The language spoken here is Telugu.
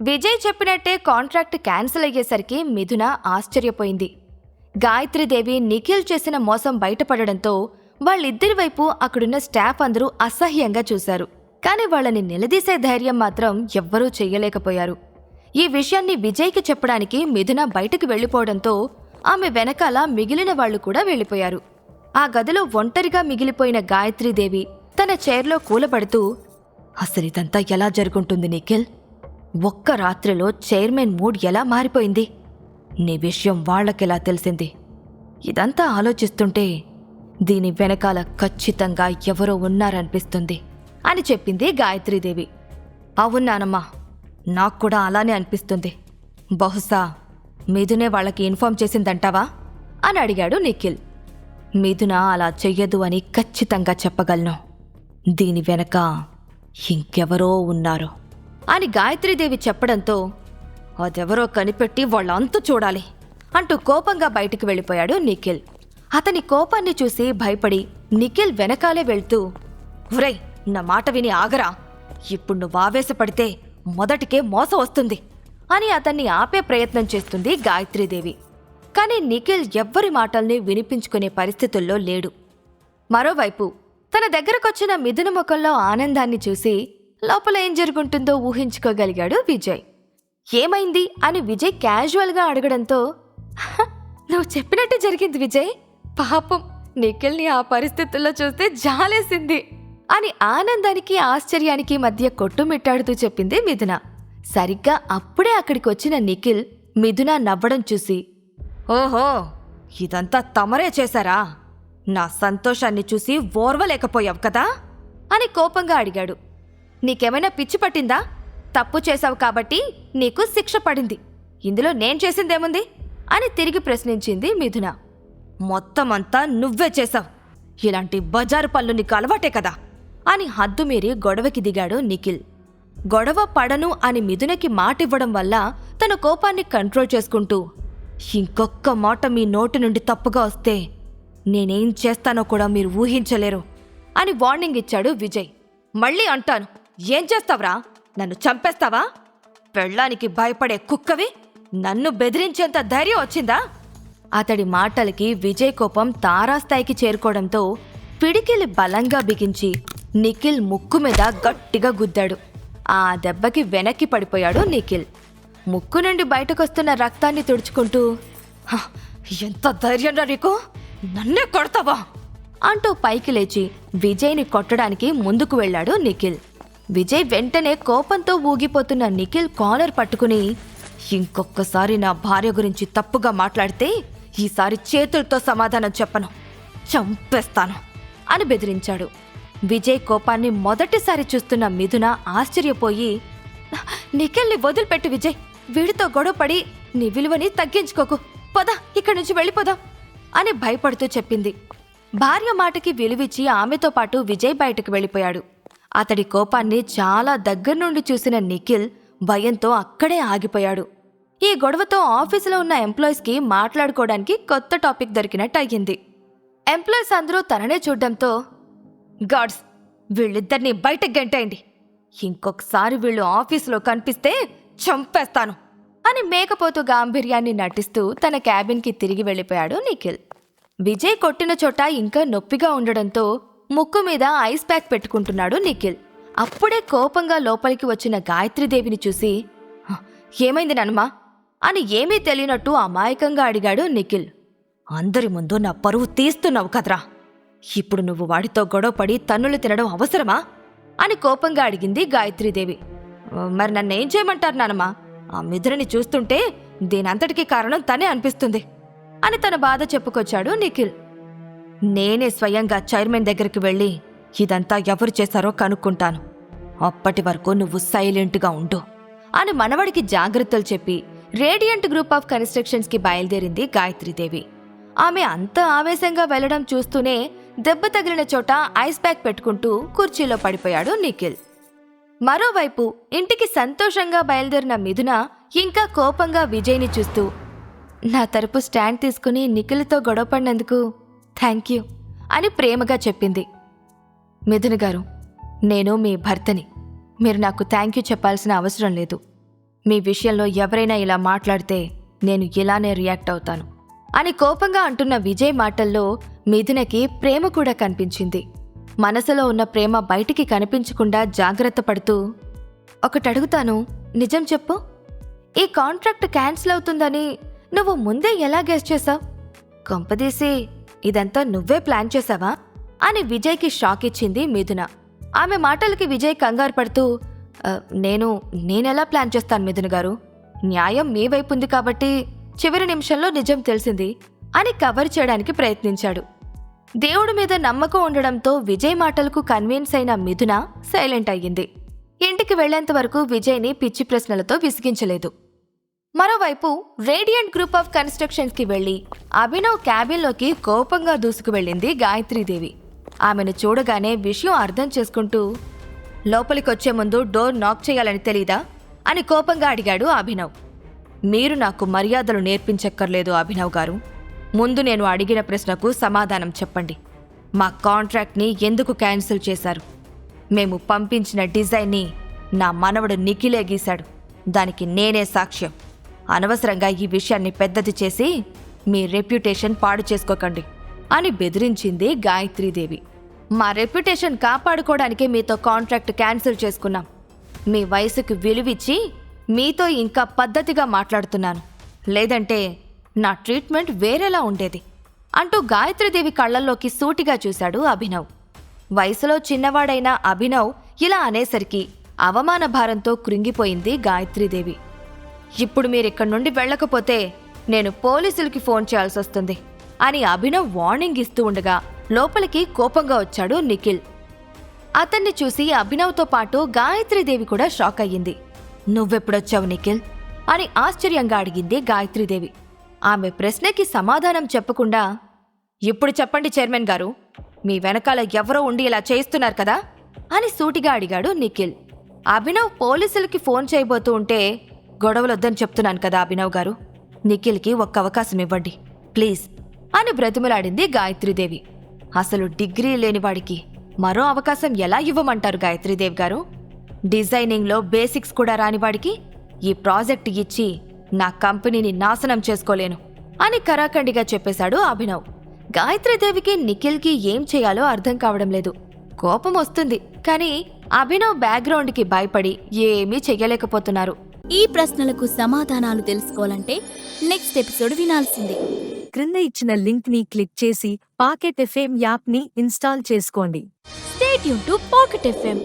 విజయ్ చెప్పినట్టే కాంట్రాక్ట్ క్యాన్సిల్ అయ్యేసరికి మిథున ఆశ్చర్యపోయింది. గాయత్రీదేవి నిఖిల్ చేసిన మోసం బయటపడడంతో వాళ్ళిద్దరి వైపు అక్కడున్న స్టాఫ్ అందరూ అసహ్యంగా చూశారు. కానీ వాళ్ళని నిలదీసే ధైర్యం మాత్రం ఎవ్వరూ చెయ్యలేకపోయారు ఈ విషయాన్ని విజయ్కి చెప్పడానికి మిథున బయటకు వెళ్ళిపోవడంతో ఆమె వెనకాల మిగిలిన వాళ్ళు కూడా వెళ్ళిపోయారు. ఆ గదిలో ఒంటరిగా మిగిలిపోయిన గాయత్రీదేవి తన చైర్లో కూలబడుతూ అసలు ఇదంతా ఎలా జరుగుంటుంది నిఖిల్? ఒక్క రాత్రిలో చైర్మన్ మూడ్ ఎలా మారిపోయింది? నీ విషయం వాళ్ళకెలా తెలిసింది? ఇదంతా ఆలోచిస్తుంటే దీని వెనకాల ఖచ్చితంగా ఎవరో ఉన్నారనిపిస్తుంది అని చెప్పింది గాయత్రీదేవి. అవునానమ్మా నాకు కూడా అలానే అనిపిస్తుంది. బహుశా మిథునే వాళ్ళకి ఇన్ఫార్మ్ చేసిందంటావా? అని అడిగాడు నిఖిల్. మిథున అలా చెయ్యదు అని ఖచ్చితంగా చెప్పగలను. దీని వెనక ఇంకెవరో ఉన్నారు. అని గాయత్రీదేవి చెప్పడంతో అదెవరో కనిపెట్టి వాళ్ళంతా చూడాలి అంటూ కోపంగా బయటికి వెళ్ళిపోయాడు నిఖిల్. అతని కోపాన్ని చూసి భయపడి నిఖిల్ వెనకాలే వెళ్తూ ఒరేయ్ నా మాట విని ఆగరా. ఇప్పుడు నువ్వు ఆవేశపడితే మొదటికే మోసం వస్తుంది అని అతన్ని ఆపే ప్రయత్నం చేస్తుంది గాయత్రీదేవి. కానీ నిఖిల్ ఎవ్వరి మాటల్ని వినిపించుకునే పరిస్థితుల్లో లేడు. మరోవైపు తన దగ్గరకొచ్చిన మిథున ముఖంలో ఆనందాన్ని చూసి లోపల ఏం జరుగుంటుందో ఊహించుకోగలిగాడు విజయ్. ఏమైంది? అని విజయ్ క్యాజువల్గా అడగడంతో నువ్వు చెప్పినట్టు జరిగింది విజయ్. పాపం నిఖిల్ని ఆ పరిస్థితుల్లో చూస్తే జాలేసింది. అని ఆనందానికి ఆశ్చర్యానికి మధ్య కొట్టుమిట్టాడుతూ చెప్పింది మిథున. సరిగ్గా అప్పుడే అక్కడికి వచ్చిన నిఖిల్ మిథున నవ్వడం చూసి ఓహో ఇదంతా తమరే చేశారా? నా సంతోషాన్ని చూసి ఓర్వలేకపోయావు కదా? అని కోపంగా అడిగాడు. నీకేమైనా పిచ్చి పట్టిందా? తప్పు చేశావు కాబట్టి నీకు శిక్ష పడింది. ఇందులో నేను చేసిందేముంది? అని తిరిగి ప్రశ్నించింది మిథున. మొత్తం అంతా నువ్వే చేశావు. ఇలాంటి బజారు పళ్ళు నీకు అలవాటే కదా? అని హద్దుమీరి గొడవకి దిగాడు నిఖిల్. గొడవ పడను అని మిథునకి మాటివ్వడం వల్ల తన కోపాన్ని కంట్రోల్ చేసుకుంటూ ఇంకొక్క మాట మీ నోటి నుండి తప్పుగా వస్తే నేనేం చేస్తానో కూడా మీరు ఊహించలేరు అని వార్నింగ్ ఇచ్చాడు విజయ్. మళ్ళీ అంటాను. ఏం చేస్తావురా? నన్ను చంపేస్తావా? పెళ్ళానికి భయపడే కుక్కవి నన్ను బెదిరించేంత ధైర్యం వచ్చిందా? అతడి మాటలకి విజయ్ కోపం తారాస్థాయికి చేరుకోవడంతో పిడికిలి బలంగా బిగించి నిఖిల్ ముక్కు మీద గట్టిగా గుద్దాడు. ఆ దెబ్బకి వెనక్కి పడిపోయాడు నిఖిల్. ముక్కు నుండి బయటకొస్తున్న రక్తాన్ని తుడుచుకుంటూ "హ, ఎంత ధైర్యంరా నీకు? నన్నే కొడతావా? అంటూ పైకి లేచి విజయ్ని కొట్టడానికి ముందుకు వెళ్ళాడు నిఖిల్. విజయ్ వెంటనే కోపంతో ఊగిపోతున్న నిఖిల్ కాలర్ పట్టుకుని ఇంకొక్కసారి నా భార్య గురించి తప్పుగా మాట్లాడితే ఈసారి చేతులతో సమాధానం చెప్పను చంపేస్తాను అని బెదిరించాడు. విజయ్ కోపాన్ని మొదటిసారి చూస్తున్న మిథున ఆశ్చర్యపోయి నిఖిల్ని వదిలిపెట్టు విజయ్ వీడితో గొడవపడి నీ విలువని తగ్గించుకోకు పద ఇక్కడి నుంచి వెళ్ళిపోదాం అని భయపడుతూ చెప్పింది. భార్య మాటకి విలువిచ్చి ఆమెతో పాటు విజయ్ బయటకు వెళ్ళిపోయాడు. అతడి కోపాన్ని చాలా దగ్గర నుండి చూసిన నిఖిల్ భయంతో అక్కడే ఆగిపోయాడు. ఈ గొడవతో ఆఫీసులో ఉన్న ఎంప్లాయీస్కి మాట్లాడుకోవడానికి కొత్త టాపిక్ దొరికినట్టు అయ్యింది ఎంప్లాయీస్ అందరూ తననే చూడడంతో గాడ్స్ వీళ్ళిద్దరిని బయటకు గంటేయండి. ఇంకొకసారి వీళ్ళు ఆఫీసులో కనిపిస్తే చంపేస్తాను అని మేకపోతూ గాంభీర్యాన్ని నటిస్తూ తన క్యాబిన్కి తిరిగి వెళ్ళిపోయాడు నిఖిల్. విజయ్ కొట్టిన చోట ఇంకా నొప్పిగా ఉండడంతో ముక్కు మీద ఐస్ ప్యాక్ పెట్టుకుంటున్నాడు నిఖిల్. అప్పుడే కోపంగా లోపలికి వచ్చిన గాయత్రీదేవిని చూసి ఏమైంది నన్మా? అని ఏమీ తెలియనట్టు అమాయకంగా అడిగాడు నిఖిల్. అందరి ముందు నా పరువు తీస్తున్నావు కదరా. ఇప్పుడు నువ్వు వాడితో గొడవపడి తన్నులు తినడం అవసరమా? అని కోపంగా అడిగింది గాయత్రీదేవి. మరి నన్నేం చేయమంటారు నానమ్మా? ఆ మిథునని చూస్తుంటే దీనంతటికీ కారణం తనే అనిపిస్తుంది అని తన బాధ చెప్పుకొచ్చాడు నిఖిల్. నేనే స్వయంగా చైర్మన్ దగ్గరికి వెళ్ళి ఇదంతా ఎవరు చేశారో కనుక్కుంటాను. అప్పటి వరకు నువ్వు సైలెంట్గా ఉండు అని మనవడికి జాగ్రత్తలు చెప్పి రేడియంట్ గ్రూప్ ఆఫ్ కన్స్ట్రక్షన్స్కి బయలుదేరింది గాయత్రీదేవి. ఆమె అంత ఆవేశంగా వెళ్ళడం చూస్తూనే దెబ్బ తగిలిన చోట ఐస్ ప్యాక్ పెట్టుకుంటూ కుర్చీలో పడిపోయాడు నిఖిల్. మరోవైపు ఇంటికి సంతోషంగా బయలుదేరిన మిథున ఇంకా కోపంగా విజయ్ని చూస్తూ నా తరపు స్టాండ్ తీసుకుని నిఖిల్తో గొడవపడినందుకు థ్యాంక్ యూ అని ప్రేమగా చెప్పింది. మిథున్ గారు నేను మీ భర్తని. మీరు నాకు థ్యాంక్ యూ చెప్పాల్సిన అవసరం లేదు. మీ విషయంలో ఎవరైనా ఇలా మాట్లాడితే నేను ఇలానే రియాక్ట్ అవుతాను అని కోపంగా అంటున్న విజయ్ మాటల్లో మిథునకి ప్రేమ కూడా కనిపించింది. మనసులో ఉన్న ప్రేమ బయటికి కనిపించకుండా జాగ్రత్త పడుతూ ఒకటి అడుగుతాను నిజం చెప్పు. ఈ కాంట్రాక్ట్ క్యాన్సిల్ అవుతుందని నువ్వు ముందే ఎలా గెస్ చేసావు కొంపదీసి ఇదంతా నువ్వే ప్లాన్ చేసావా అని విజయ్కి షాక్ ఇచ్చింది మిథున. ఆమె మాటలకి విజయ్ కంగారు పడుతూ నేను నేనెలా ప్లాన్ చేస్తాను మిథున గారు? న్యాయం మీ వైపు ఉంది కాబట్టి చివరి నిమిషంలో నిజం తెలిసింది అని కవర్ చేయడానికి ప్రయత్నించాడు. దేవుడి మీద నమ్మకం ఉండడంతో విజయ్ మాటలకు కన్విన్స్ అయిన మిథున సైలెంట్ అయ్యింది. ఇంటికి వెళ్ళేంత వరకు విజయ్ని పిచ్చి ప్రశ్నలతో విసిగించలేదు. మరోవైపు రేడియంట్ గ్రూప్ ఆఫ్ కన్స్ట్రక్షన్స్కి వెళ్ళి అభినవ్ క్యాబిన్లోకి కోపంగా దూసుకు వెళ్ళింది గాయత్రీదేవి. ఆమెను చూడగానే విషయం అర్థం చేసుకుంటూ లోపలికొచ్చే ముందు డోర్ నాక్ చేయాలని తెలీదా? అని కోపంగా అడిగాడు అభినవ్. మీరు నాకు మర్యాదలు నేర్పించక్కర్లేదు అభినవ్ గారు. ముందు నేను అడిగిన ప్రశ్నకు సమాధానం చెప్పండి. మా కాంట్రాక్ట్ని ఎందుకు క్యాన్సిల్ చేశారు? మేము పంపించిన డిజైన్ని నా మనవడు నిఖిలే గీశాడు. దానికి నేనే సాక్ష్యం. అనవసరంగా ఈ విషయాన్ని పెద్దది చేసి మీ రెప్యుటేషన్ పాడు చేసుకోకండి అని బెదిరించింది గాయత్రీదేవి. మా రెప్యుటేషన్ కాపాడుకోవడానికే మీతో కాంట్రాక్ట్ క్యాన్సిల్ చేసుకున్నాం. మీ వయసుకు విలువిచ్చి మీతో ఇంకా పద్ధతిగా మాట్లాడుతున్నాను. లేదంటే నా ట్రీట్మెంట్ వేరేలా ఉండేది అంటూ గాయత్రీదేవి కళ్ళల్లోకి సూటిగా చూశాడు అభినవ్. వయసులో చిన్నవాడైన అభినవ్ ఇలా అనేసరికి అవమాన భారంతో కృంగిపోయింది గాయత్రీదేవి. ఇప్పుడు మీరు ఇక్కడి నుండి వెళ్ళకపోతే నేను పోలీసులకి ఫోన్ చేయాల్సి వస్తుంది అని అభినవ్ వార్నింగ్ ఇస్తూ ఉండగా లోపలికి కోపంగా వచ్చాడు నిఖిల్. అతన్ని చూసి అభినవ్తో పాటు గాయత్రీదేవి కూడా షాక్ అయ్యింది. నువ్వెప్పుడొచ్చావు నిఖిల్? అని ఆశ్చర్యంగా అడిగింది గాయత్రీదేవి. ఆమె ప్రశ్నకి సమాధానం చెప్పకుండా ఇప్పుడు చెప్పండి చైర్మన్ గారు మీ వెనకాల ఎవరో ఉండి ఇలా చేయిస్తున్నారు కదా? అని సూటిగా అడిగాడు నిఖిల్. అభినవ్ పోలీసులకి ఫోన్ చేయబోతూ ఉంటే గొడవలొద్దని చెప్తున్నాను కదా అభినవ్ గారు. నిఖిల్కి ఒక్క అవకాశం ఇవ్వండి. ప్లీజ్. అని బ్రతిమలాడింది గాయత్రీదేవి. అసలు డిగ్రీ లేనివాడికి మరో అవకాశం ఎలా ఇవ్వమంటారు గాయత్రీదేవి గారు? డిజైనింగ్లో బేసిక్స్ కూడా రానివాడికి ఈ ప్రాజెక్ట్ ఇచ్చి నా కంపెనీని నాశనం చేసుకోలేను అని కరాఖండిగా చెప్పేశాడు అభినవ్. గాయత్రీదేవికి నిఖిల్కి ఏం చేయాలో అర్థం కావడం లేదు. కోపం వస్తుంది. కానీ అభినవ్ బ్యాక్గ్రౌండ్కి భయపడి ఏమీ చెయ్యలేకపోతున్నారు. ఈ ప్రశ్నలకు సమాధానాలు తెలుసుకోవాలంటే నెక్స్ట్ ఎపిసోడ్ వినాల్సిందే. క్రింద ఇచ్చిన లింక్ని క్లిక్ చేసి పాకెట్ ఎఫ్ఎం యాప్ని ఇన్స్టాల్ చేసుకోండి. స్టేట్ యూన్ టు పాకెట్ ఎఫ్ఎం.